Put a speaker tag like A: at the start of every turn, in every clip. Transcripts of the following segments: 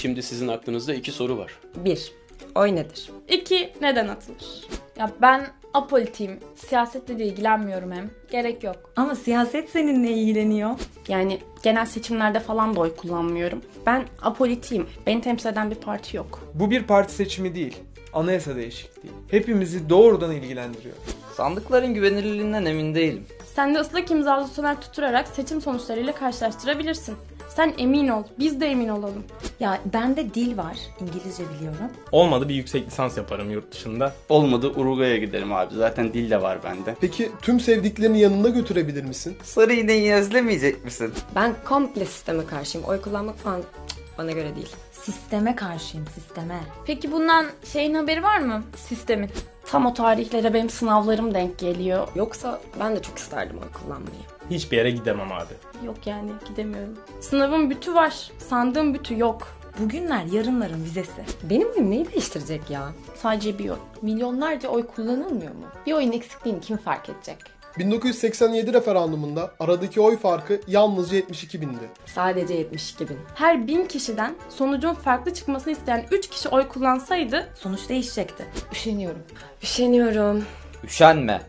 A: Şimdi sizin aklınızda iki soru var.
B: 1. Oy nedir?
C: 2. Neden atılır? Ya ben apolitiyim. Siyasetle de ilgilenmiyorum hem. Gerek yok.
B: Ama siyaset seninle ilgileniyor.
C: Yani genel seçimlerde falan da oy kullanmıyorum. Ben apolitiyim. Beni temsil eden bir parti yok.
D: Bu bir parti seçimi değil. Anayasa değişikliği. Hepimizi doğrudan ilgilendiriyor.
E: Sandıkların güvenilirliğinden emin değilim.
C: Sen de ıslak imzalı tutanak tutturarak seçim sonuçlarıyla karşılaştırabilirsin. Sen emin ol. Biz de emin olalım.
B: Ya bende dil var. İngilizce biliyorum.
F: Olmadı bir yüksek lisans yaparım yurt dışında.
G: Olmadı Uruguay'a giderim abi. Zaten dil de var bende.
H: Peki tüm sevdiklerini yanında götürebilir misin?
E: Sarı iğneyi özlemeyecek misin?
B: Ben komple sisteme karşıyım. Oy kullanmak falan bana göre değil. Sisteme karşıyım, sisteme.
C: Peki bundan şeyin haberi var mı? Sistemin. Tam o tarihlere benim sınavlarım denk geliyor.
B: Yoksa ben de çok isterdim oy kullanmayı.
F: Hiçbir yere gidemem abi.
C: Yok yani gidemiyorum. Sınavın bütü var. Sandığım bütü yok.
B: Bugünler yarınların vizesi. Benim oyum neyi değiştirecek ya?
C: Sadece bir oy.
I: Milyonlarca oy kullanılmıyor mu? Bir oyun eksikliğini kim fark edecek?
H: 1987 referandumunda aradaki oy farkı yalnızca 72 bindi.
B: Sadece 72 bin.
C: Her bin kişiden sonucun farklı çıkmasını isteyen 3 kişi oy kullansaydı
B: Sonuç değişecekti.
I: Üşeniyorum.
B: Üşeniyorum.
E: Üşenme.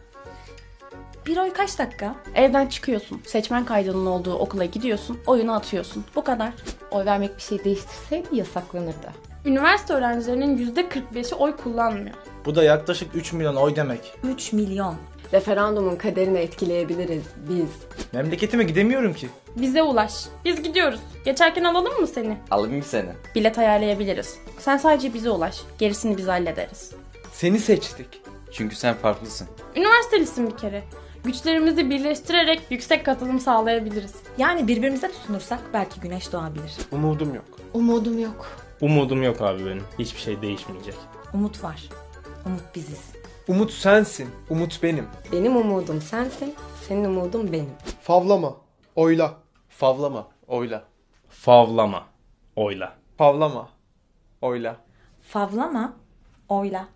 B: Bir oy kaç dakika?
C: evden çıkıyorsun. Seçmen kaydının olduğu okula gidiyorsun. Oyunu atıyorsun. Bu kadar.
I: Oy vermek bir şey değiştirseydi yasaklanırdı.
C: Üniversite öğrencilerinin %45'i oy kullanmıyor.
J: Bu da yaklaşık 3 milyon oy demek.
B: 3 milyon.
I: Referandumun kaderini etkileyebiliriz biz.
J: Memleketime gidemiyorum ki.
C: Bize ulaş. Biz gidiyoruz. Geçerken alalım mı seni?
E: Alayım seni.
C: Bilet ayarlayabiliriz. Sen sadece bize ulaş. Gerisini biz hallederiz.
D: Seni seçtik.
E: Çünkü sen farklısın.
C: Üniversitelisin bir kere. Güçlerimizi birleştirerek yüksek katılım sağlayabiliriz.
B: Yani birbirimize tutunursak belki güneş doğabilir.
D: Umudum yok.
I: Umudum yok.
F: Umudum yok abi benim. Hiçbir şey değişmeyecek.
B: Umut var. Umut biziz.
D: Umut sensin. Umut benim.
B: Benim umudum sensin, senin umudun benim.
H: Favlama, oyla.
D: Favlama. Oyla.
F: Favlama. Oyla.
D: Favlama. Oyla.
B: Favlama, oyla.